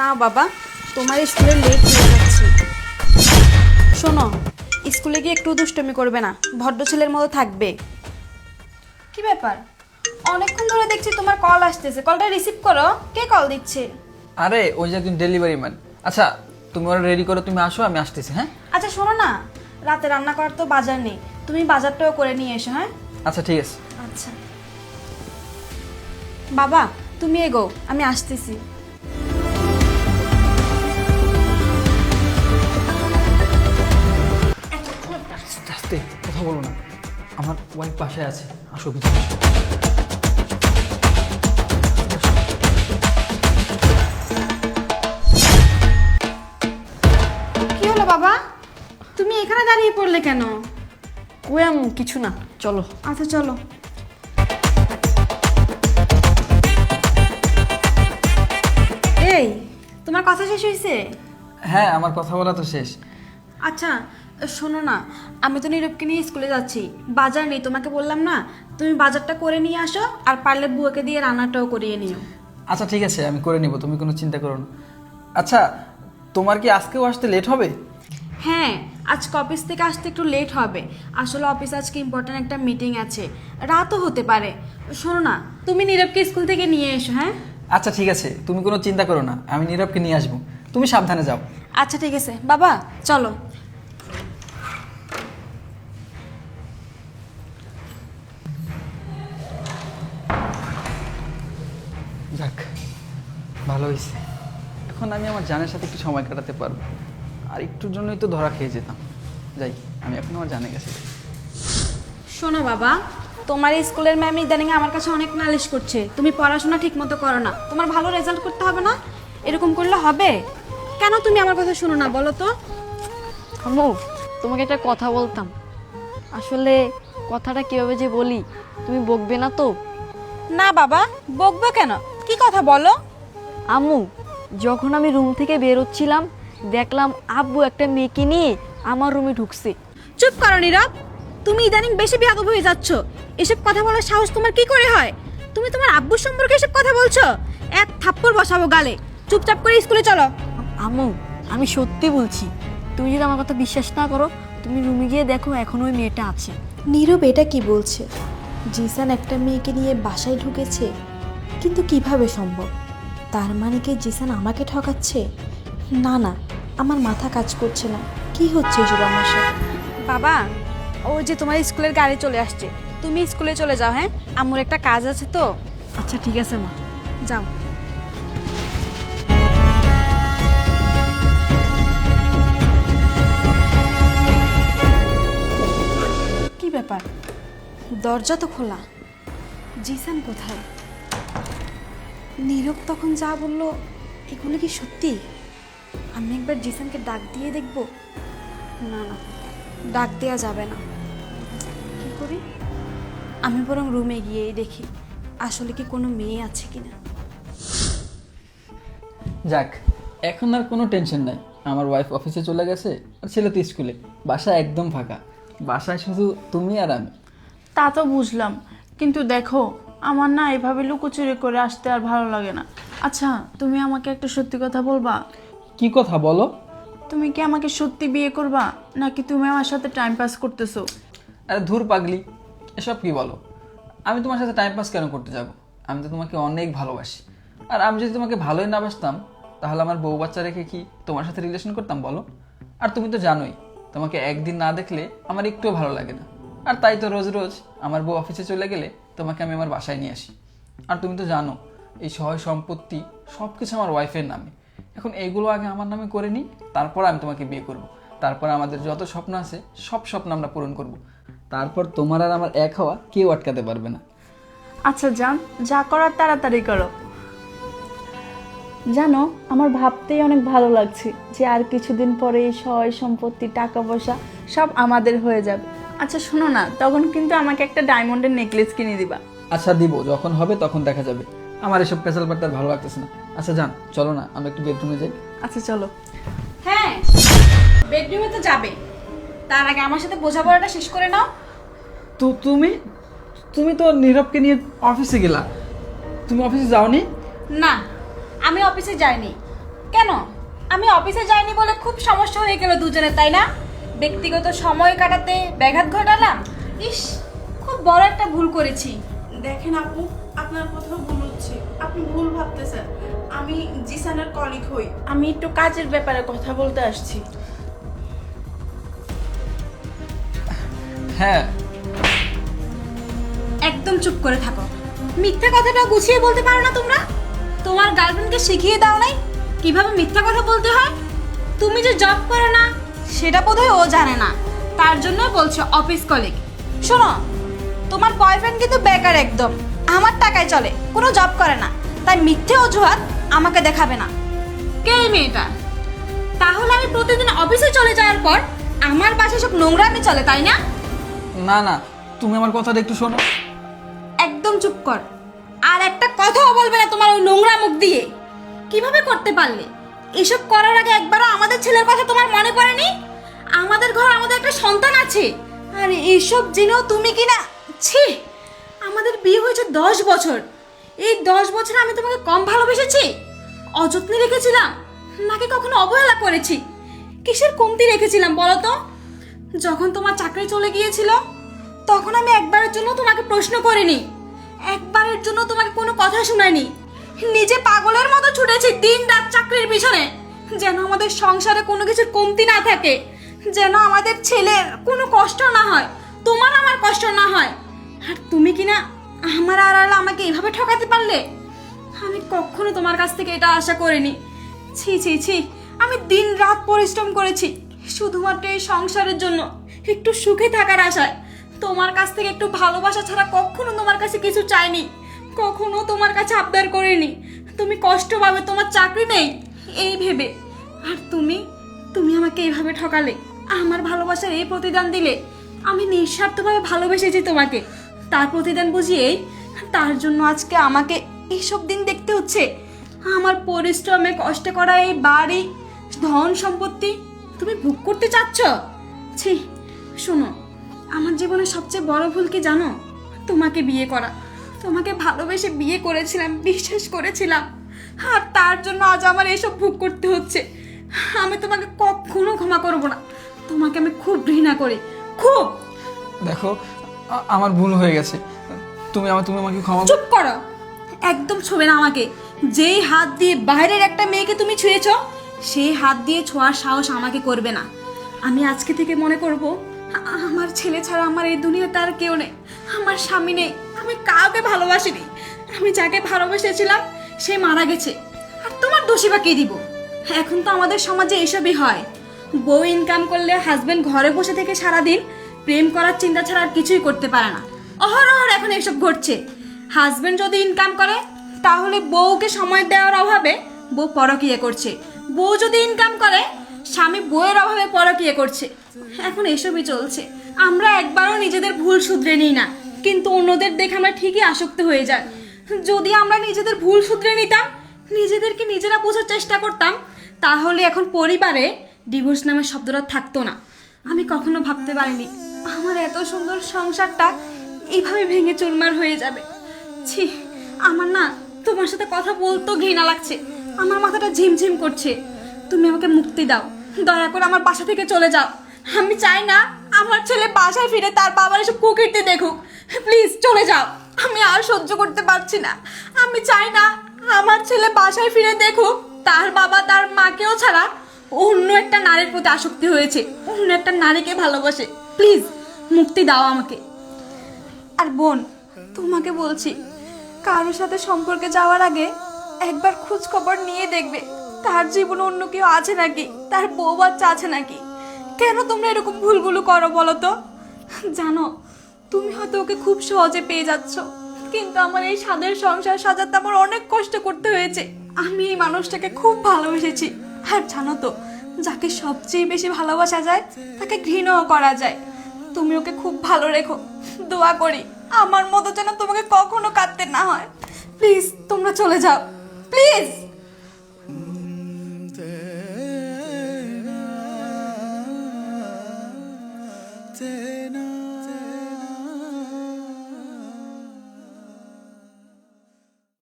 না বাবা তোমার স্কুলে লেট হয়ে যাচ্ছে শোনো স্কুলে গিয়ে একটু দুষ্টমি করবে না ভদ্র ছেলের মতো থাকবে। কি ব্যাপার? অনেকক্ষণ ধরে দেখছি তোমার কল আসতেছে। কলটা রিসিভ করো কে কল দিচ্ছে? আরে ওই যে একজন ডেলিভারি ম্যান আচ্ছা তুমি ওরা রেডি করো তুমি আসো আমি আসতেছি হ্যাঁ? আচ্ছা শোনো না। রাতে রান্না করার তো বাজার নেই। তুমি বাজারটাও করে নিয়ে এসো হ্যাঁ? আচ্ছা ঠিক আছে। আচ্ছা। বাবা তুমি এগো আমি আসতেছি। আস্তে আস্তে কথা বলো না। আমার ওয়াইফ বাসায় আছে আসো ভিতরে। কি হলো বাবা? তুমি এখানে দাঁড়িয়ে পড়লে কেন? কুয়াম কিছু না। চলো। আচ্ছা চলো। এই তোমার কথা শেষ হয়েছে? হ্যাঁ আমার কথা বলা তো শেষ। আচ্ছা শোনো না আমি তো নীরবকে নিয়ে স্কুলে যাচ্ছি। বাজার নেই তোমাকে বললাম না? তুমি বাজারটা করে নিয়ে আসো আর পারলে বুয়াকে দিয়ে রান্নাটাও করিয়ে নিও। আচ্ছা ঠিক আছে আমি করে নিব তুমি কোনো চিন্তা করো না। আচ্ছা তোমার কি আজকেও আসতে লেট হবে? হ্যাঁ আজকে অফিস থেকে আসতে একটু লেট হবে। আসলে অফিস আজকে ইম্পর্ট্যান্ট একটা মিটিং আছে। রাতও হতে পারে। শোনো না তুমি নীরবকে স্কুল থেকে নিয়ে এসো হ্যাঁ? আচ্ছা ঠিক আছে তুমি কোনো চিন্তা করো না আমি নীরবকে নিয়ে আসব। তুমি সাবধানে যাও। আচ্ছা ঠিক আছে বাবা চলো। ভালো হয়েছে এখন আমি আমার জানের সাথে একটু সময় কাটাতে পারব। আর একটুর জন্যই তো ধরা খেয়ে যেতাম। যাই আমি এখন আমার জানে গেছি শোনো বাবা তোমার স্কুলের ম্যাম ইদানিং আমার কাছে অনেক নালিশ করছে। তুমি পড়াশোনা ঠিক মতো করো না। তোমার ভালো রেজাল্ট করতে হবে না? এরকম করলে হবে? কেন তুমি আমার কথা শোনো না বলো তো? আম্মু তোমাকে একটা কথা বলতাম। আসলে কথাটা কীভাবে যে বলি তুমি বকবে না তো? না বাবা বকবো কেন? কি কথা বলো? আম্মু যখন আমি রুম থেকে বেরোচ্ছিলাম দেখলাম আব্বু একটা মেয়েকে নিয়ে আমার রুমে ঢুকছে। চুপ করো নীরব। তুমি ইদানিং বেশি বিয়াদব হয়ে যাচ্ছ। এসব কথা বলার সাহস তোমার কি করে হয়? তুমি তোমার আব্বুর সম্পর্কে এসব কথা বলছো? এক থাপ্পড় বসাবো গালে। চুপচাপ করে স্কুলে চলো। আম্মু আমি সত্যি বলছি তুমি যদি আমার কথা বিশ্বাস না করো তুমি রুমে গিয়ে দেখো এখন ওই মেয়েটা আছে। নীরব এটা কি বলছে? জিসান একটা মেয়েকে নিয়ে বাসায় ঢুকেছে কিন্তু কীভাবে সম্ভব? তার মানে কি জিসান আমাকে ঠকাচ্ছে? না না আমার মাথা কাজ করছে না। কি হচ্ছে এসব আমার সাথে? বাবা ও যে তোমার স্কুলের গাড়ি চলে আসছে তুমি স্কুলে চলে যাও হ্যাঁ? আমার একটা কাজ আছে তো। আচ্ছা ঠিক আছে মা। যাও। কি ব্যাপার? দরজা তো খোলা। জিসান কোথায়? নীরব তখন যা বলল এগুলো কি সত্যি? আমি একবার জিসানকে ডাক দিয়ে দেখব। না না ডাক দেওয়া যাবে না। কি করি? আমি বরং রুমে গিয়েই দেখি আসলে কি কোনো মেয়ে আছে কিনা। যাক এখন আর কোনো টেনশন নাই। আমার ওয়াইফ অফিসে চলে গেছে আর ছেলে তো স্কুলে বাসা একদম ফাঁকা। বাসায় শুধু তুমি আর আমি। তা তো বুঝলাম কিন্তু দেখো আমার না এভাবে লুকোচুরি করে আসতে আর ভালো লাগে না। আচ্ছা তুমি আমাকে একটা সত্যি কথা বলবা? কি কথা বলো? তুমি কি আমাকে সত্যি বিয়ে করবা নাকি তুমি আমার সাথে টাইম পাস করতেছো? আরে ধুর পাগলি এসব কি বলো? আমি তোমার সাথে টাইম পাস কেন করতে যাব? আমি তো তোমাকে অনেক ভালোবাসি। আর আমি যদি তোমাকে ভালোই না বাসতাম তাহলে আমার বউ বাচ্চা রেখে কি তোমার সাথে রিলেশন করতাম বলো? আর তুমি তো জানোই তোমাকে একদিন না দেখলে আমার একটুও ভালো লাগে না। আর তাই তো রোজ রোজ আমার বউ অফিসে চলে গেলে তোমাকে আমি আমার বাসায় নিয়ে আসি। আর তুমি তো জানো, এই সহায় সম্পত্তি সব কিছু আমার ওয়াইফের নামে। এখন এইগুলো আগে আমার নামে করে নিই, তারপর আমি তোমাকে বিয়ে করব। তারপর আমাদের যত স্বপ্ন আছে, সব স্বপ্ন আমরা পূরণ করব। তারপর তোমার আর আমার এক হওয়া কেউ আটকাতে পারবে না। আচ্ছা যান যা করার তাড়াতাড়ি করো। জানো, আমার ভাবতেই অনেক ভালো লাগছে যে আর কিছুদিন পরে এই সয় সম্পত্তি, টাকা পয়সা সব আমাদের হয়ে যাবে। আচ্ছা শোনো না তখন কিন্তু আমাকে একটা ডায়মন্ডের নেকলেস কিনে দিবা। আচ্ছা দিব যখন হবে তখন দেখা যাবে। আমার এসব পেশাল পাড়তে ভালো লাগতেছে না। আচ্ছা যান চলো না আমরা একটু বেডরুমে যাই। আচ্ছা চলো। হ্যাঁ বেডরুমে তো যাবে। তার আগে আমার সাথে বোঝাপড়াটা শেষ করে নাও। তো তুমি তুমি তো নীরবকে নিয়ে অফিসে গেলা। তুমি অফিসে যাওনি? না আমি অফিসে যাইনি। কেন? আমি অফিসে যাইনি বলে খুব সমস্যা হয়ে গেল দুজনে তাই না? ব্যক্তিগত সময় কাটাতে ব্যাঘাত ঘটালাম? ইস খুব বড় একটা ভুল করেছি। দেখেন আপু আপনার কোথাও ভুল হচ্ছে। আপনি ভুল ভাবতেছেন। আমি জিসানের কলিগ হই। আমি একটু কাজের ব্যাপারে কথা বলতে আসছি। হ্যাঁ। একদম চুপ করে থাকো। মিথ্যা কথাটা গুছিয়ে বলতে পারো না তোমরা? তোমার গার্লফ্রেন্ডকে শিখিয়ে দাও নাই? কীভাবে মিথ্যা কথা বলতে হয়? তুমি যে জব করো না সেটা বোধহয় ও জানে না। তার জন্য বলছে অফিস কলিগ শোনো তোমার বয়ফ্রেন্ড কিন্তু বেকার একদম আমার টাকায় চলে কোনো জব করে না তাই মিথ্যে অজুহাত আমাকে দেখাবে না। কে এই মেয়েটা? তাহলে আমি প্রতিদিন অফিসে চলে যাওয়ার পর আমার বাসায় সব নোংরামি চলে তাই না? না না তুমি আমার কথাটা একটু শোনো। একদম চুপ কর আর একটা কথাও বলবে না তোমার ওই নোংরা মুখ দিয়ে। কীভাবে করতে পারলে? এসব করার আগে একবারও আমাদের ছেলের কথা তোমার মনে পড়েনি? আমাদের ঘর আমাদের একটা সন্তান আছে। আর এইসব জেনেও তুমি কি না ছি, আমাদের বিয়ে হয়েছে দশ বছর। এই দশ বছরে আমি তোমাকে কম ভালোবেসেছি? অযত্নে রেখেছিলাম, নাকি কখনো অবহেলা করেছি? কিসের কমতি রেখেছিলাম বলো তো? যখন তোমার চাকরি চলে গিয়েছিল, তখন আমি একবারের জন্য তোমাকে প্রশ্ন করিনি। একবারের জন্য তোমাকে কোনো কথা শোনাইনি নিজে পাগলের মতো ছুটেছি দিন রাত চাকরির পিছনে। যেন আমাদের সংসারে কোনো কিছুর কমতি না থাকে। যেন আমাদের ছেলের কোনো কষ্ট না হয়। তোমার আমার কষ্ট না হয়। আর তুমি কি না আমার আড়ালে আমাকে এভাবে ঠকাতে পারলে? আমি কখনো তোমার কাছ থেকে এটা আশা করিনি। ছি ছি ছি, আমি দিন রাত পরিশ্রম করেছি। শুধুমাত্র এই সংসারের জন্য একটু সুখে থাকার আশায়। তোমার কাছ থেকে একটু ভালোবাসা ছাড়া কখনো তোমার কাছে কিছু চাইনি। কখনো তোমার কাছে আবদার করিনি। তুমি কষ্ট পাবে, তোমার চাকরি নেই। এই ভেবে। আর তুমি তুমি আমাকে এইভাবে ঠকালে, আমার ভালোবাসার এই প্রতিদান দিলে, আমি নিঃস্বার্থভাবে ভালোবেসেছি তোমাকে। তার প্রতিদান বুঝিয়েই তার জন্য আজকে আমাকে এইসব দিন দেখতে হচ্ছে। আমার পরিশ্রমে কষ্ট করা এই বাড়ি, ধন সম্পত্তি, তুমি ভোগ করতে চাচ্ছ? ছি, শোনো, আমার জীবনে সবচেয়ে বড় ভুল কি জানো? তোমাকে বিয়ে করা। তোমাকে ভালোবেসে বিয়ে করেছিলাম বিশ্বাস করেছিলাম। আর তার জন্য আজ আমার এসব ভোগ করতে হচ্ছে। আমি তোমাকে কখনো ক্ষমা করব না। তোমাকে আমি খুব ঘৃণা করি। খুব! দেখো আমার ভুল হয়ে গেছে। তুমি আমার তুমি আমাকে ক্ষমা চুপ করো! একদম ছবে না আমাকে। যেই হাত দিয়ে বাইরের একটা মেয়েকে তুমি ছুঁয়েছ সেই হাত দিয়ে ছোঁয়ার সাহস আমাকে করবে না। আমি আজকে থেকে মনে করব আমার ছেলে ছাড়া আমার এই দুনিয়াতে আর কেউ নেই। আমার স্বামী নেই। আমি কাউকে ভালোবাসিনি। আমি যাকে ভালোবেসেছিলাম, সে মারা গেছে। আর তোমার দোষী বা কে দিব? এখন তো আমাদের সমাজে এসবই হয়। বউ ইনকাম করলে হাজবেন্ড ঘরে বসে থেকে সারাদিন প্রেম করার চিন্তা ছাড়া আর কিছুই করতে পারে না। অহরহ এখন এসব ঘটছে। হাজবেন্ড যদি ইনকাম করে, তাহলে বউকে সময় দেওয়ার অভাবে বউ পরকিয়ে করছে। বউ যদি ইনকাম করে, স্বামী বউয়ের অভাবে পরকিয়ে করছে। এখন এসবই চলছে। আমরা একবারও নিজেদের ভুল শুধরে নিই না। কিন্তু অন্যদের দেখে আমরা ঠিকই আসক্ত হয়ে যাই। যদি আমরা নিজেদের ভুল শুধরে নিতাম, নিজেদেরকে নিজেরা বোঝার চেষ্টা করতাম, তাহলে এখন পরিবারে ডিভোর্স নামের শব্দটা থাকতো না। আমি কখনো ভাবতে পারিনি, আমার এত সুন্দর সংসারটা এইভাবে ভেঙে চুরমার হয়ে যাবে। ছি, আমার না তোমার সাথে কথা বলতেও ঘৃণা লাগছে। আমার মাথাটা ঝিমঝিম করছে। তুমি আমাকে মুক্তি দাও। দয়া করে আমার বাসা থেকে চলে যাও। আমি চাই না আমার ছেলে বাসায় ফিরে তার বাবার এসব কুকিরতে দেখুক। প্লিজ চলে যাও। আমি আর সহ্য করতে পারছি না। আমি চাই না আমার ছেলে বাসায় ফিরে দেখুক, তার বাবা তার মাকেও ছাড়া অন্য একটা নারীর প্রতি আসক্তি হয়েছে, অন্য একটা নারীকে ভালোবাসে। প্লিজ, মুক্তি দাও আমাকে। আর বোন, তোমাকে বলছি, কারোর সাথে সম্পর্কে যাওয়ার আগে একবার খোঁজ খবর নিয়ে দেখবে, তার জীবনে অন্য কেউ আছে নাকি, তার বউ বাচ্চা আছে নাকি। কেন তোমরা এরকম ভুলগুলো করো বলো তো? জানো তুমি হয়তো ওকে খুব সহজে পেয়ে যাচ্ছ, কিন্তু আমার এই স্বাদের সংসার সাজাতে আমার অনেক কষ্ট করতে হয়েছে। আমি এই মানুষটাকে খুব ভালোবেসেছি। আর জানো তো, যাকে সবচেয়ে বেশি ভালোবাসা যায়, তাকে ঘৃণাও করা যায়। তুমি ওকে খুব ভালো রেখো, দোয়া করি, আমার মতো যেন তোমাকে কখনো কাঁদতে না হয়। প্লিজ, তোমরা চলে যাও। প্লিজ! te